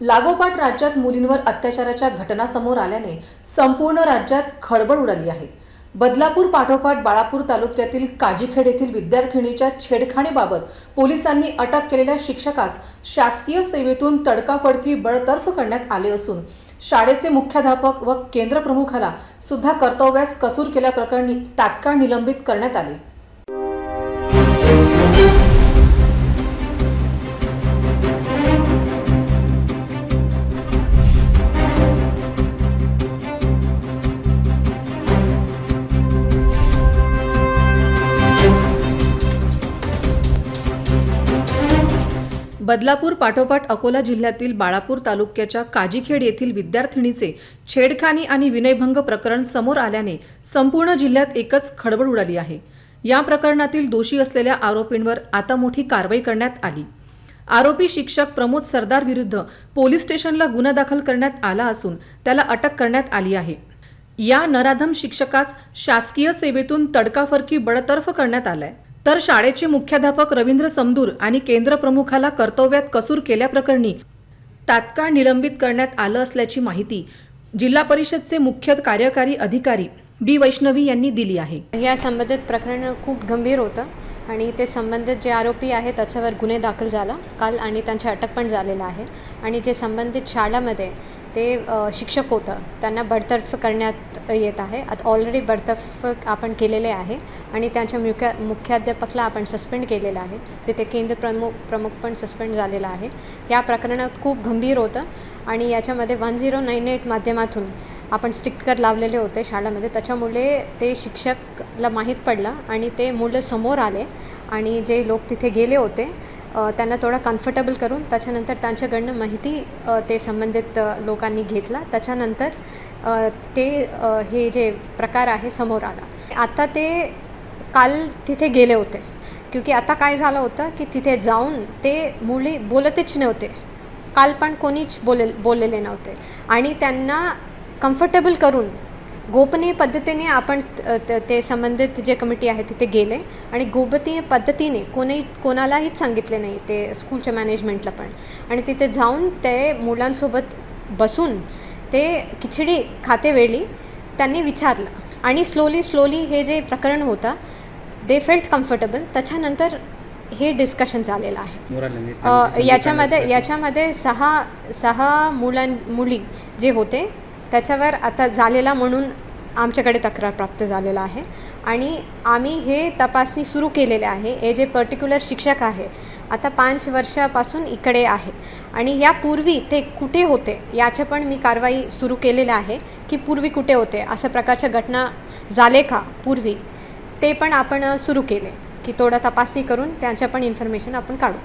लागोपाठ राज्यात मुलींवर अत्याचाराच्या घटना समोर आल्याने संपूर्ण राज्यात खळबळ उडाली आहे. बदलापूर पाठोपाठ बाळापूर तालुक्यातील काजीखेड येथील विद्यार्थिनीच्या छेडखाणीबाबत पोलिसांनी अटक केलेल्या शिक्षकास शासकीय सेवेतून तडकाफडकी बडतर्फ करण्यात आले असून शाळेचे मुख्याध्यापक व केंद्रप्रमुखाला सुद्धा कर्तव्यास कसूर केल्याप्रकरणी तात्काळ निलंबित करण्यात आले. बदलापूर पाठोपाठ अकोला जिल्ह्यातील बाळापूर तालुक्याच्या काजीखेड येथील विद्यार्थिनीचे छेडखानी आणि विनयभंग प्रकरण समोर आल्याने संपूर्ण जिल्ह्यात एकच खळबळ उडाली आहे. या प्रकरणातील दोषी असलेल्या आरोपींवर आता मोठी कारवाई करण्यात आली. आरोपी शिक्षक प्रमोद सरदार विरुद्ध पोलीस स्टेशनला गुन्हा दाखल करण्यात आला असून त्याला अटक करण्यात आली आहे. या नराधम शिक्षकास शासकीय सेवेतून तडकाफरकी बडतर्फ करण्यात आलाय. तर शाळेचे मुख्याध्यापक रवींद्र समदूर आणि केंद्रप्रमुखाला कर्तव्यात कसूर केल्याप्रकरणी तात्काळ निलंबित करण्यात आलं असल्याची माहिती जिल्हा परिषदचे मुख्य कार्यकारी अधिकारी बी वैष्णवी यांनी दिली आहे. या संबंधित प्रकरण खूप गंभीर होतं आणि ते संबंधित जे आरोपी आहे त्याच्यावर गुन्हे दाखल झाला काल आणि त्यांची अटक पण झालेलं आहे. आणि जे संबंधित शाळामध्ये ते शिक्षक होतं. त्यांना बडतर्फ करण्यात येत आहे. आता ऑलरेडी बडतर्फ आपण केलेले आहे आणि त्यांच्या मुख्य मुख्याध्यापकला आपण सस्पेंड केलेलं आहे. तिथे केंद्र प्रमुख प्रमुख पण सस्पेंड झालेला आहे. या प्रकरणात खूप गंभीर होतं आणि याच्यामध्ये वन झिरो नाईन एट माध्यमातून आपण स्टिकर लावलेले होते शाळेमध्ये. त्याच्यामुळे ते शिक्षकला माहीत पडलं आणि ते मुलं समोर आले आणि जे लोक तिथे गेले होते त्यांना थोडा कम्फर्टेबल करून त्याच्यानंतर त्यांच्याकडनं माहिती ते संबंधित लोकांनी घेतला. त्याच्यानंतर ते हे जे प्रकार आहे समोर आला आता ते काल तिथे गेले होते. क्योंकि आता काय झालं होतं की तिथे जाऊन ते मुली बोलतच नव्हते. काल पण कोणीच बोले बोललेले नव्हते. आणि त्यांना कम्फर्टेबल करून गोपनीय पद्धतीने आपण त- संबंधित जे कमिटी आहे तिथे गेले आणि गोपनीय पद्धतीने कोणी कोणालाहीच सांगितले नाही ते स्कूलच्या मॅनेजमेंटला पण. आणि तिथे जाऊन ते मुलांसोबत बसून ते खिचडी खाते वेळी त्यांनी विचारलं. आणि स्लोली स्लोली हे जे प्रकरण होतं दे फेल्ट कम्फर्टेबल त्याच्यानंतर हे डिस्कशन झालेलं आहे. याच्यामध्ये याच्यामध्ये सहा सहा मुलां मुली जे होते त्याच्यावर आता झालेला म्हणून आमच्याकडे तक्रार प्राप्त झालेला आहे. आणि आम्ही हे तपासणी सुरू केलेले आहे. हे जे पर्टिक्युलर शिक्षक आहे आता पाच वर्षापासून इकडे आहे. आणि यापूर्वी ते कुठे होते याचे पण मी कारवाई सुरू केलेलं आहे की पूर्वी कुठे होते अशा प्रकारच्या घटना झाले का पूर्वी ते पण आपण सुरू केले की थोडं तपासणी करून त्यांच्या पण इन्फॉर्मेशन आपण काढू.